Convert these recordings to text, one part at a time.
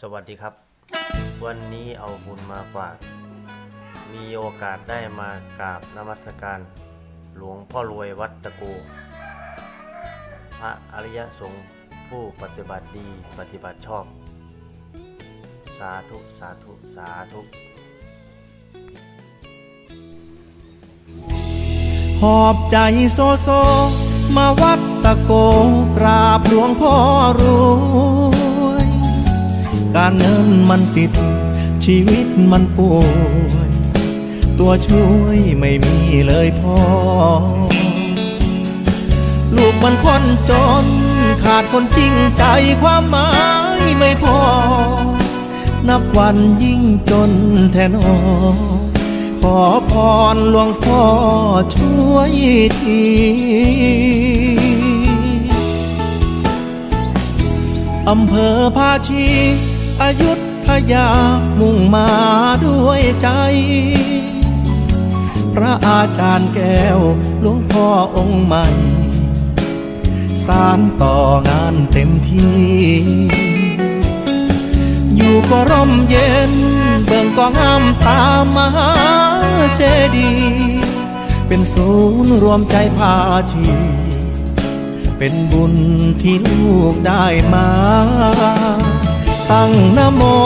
สวัสดีครับ วันนี้เอาบุญมาฝาก มีโอกาสได้มากราบนมัสการ หลวงพ่อรวยวัดตะโก พระอริยสงฆ์ผู้ปฏิบัติดีปฏิบัติชอบ สาธุ สาธุ สาธุหอบใจโซโซ มาวัดตะโก กราบหลวงพ่อรวย การเงินมันติด ชีวิตมันป่วย ตัวช่วยไม่มีเลยพอ ลูกมันคนจน ขาดคนจริงใจความหมายไม่พอ นับวันยิ่งจนแทนอขอพรหลวงพ่อช่วยทีอำเภอภาชี อายุทยามุ่งมาด้วยใจ พระอาจารย์แก้วหลวงพ่อองค์ใหม่ สารต่องานเต็มที่ อยู่ก็ร่มเย็น เบิ่งก็งามตามมหาเจดีย์เป็นศูนย์รวมใจพาชีเป็นบุญที่ลูกได้มา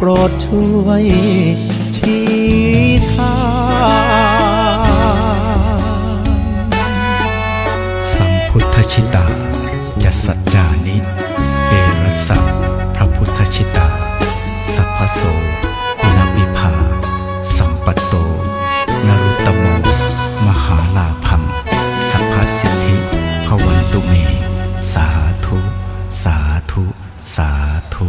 ปรดช่วยชี้ทางสัมพุทธชิตาจะสัจจานิเอรัสสะพระพุทธชิตา สัพพโสคุณวิภา สัมปัตโต นรุตโม มหาลาพัง สัพพสิทธิพวันตุเม สาธุ สาธุ สาธุ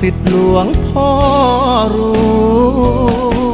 สิทธิหลวงพ่อรู้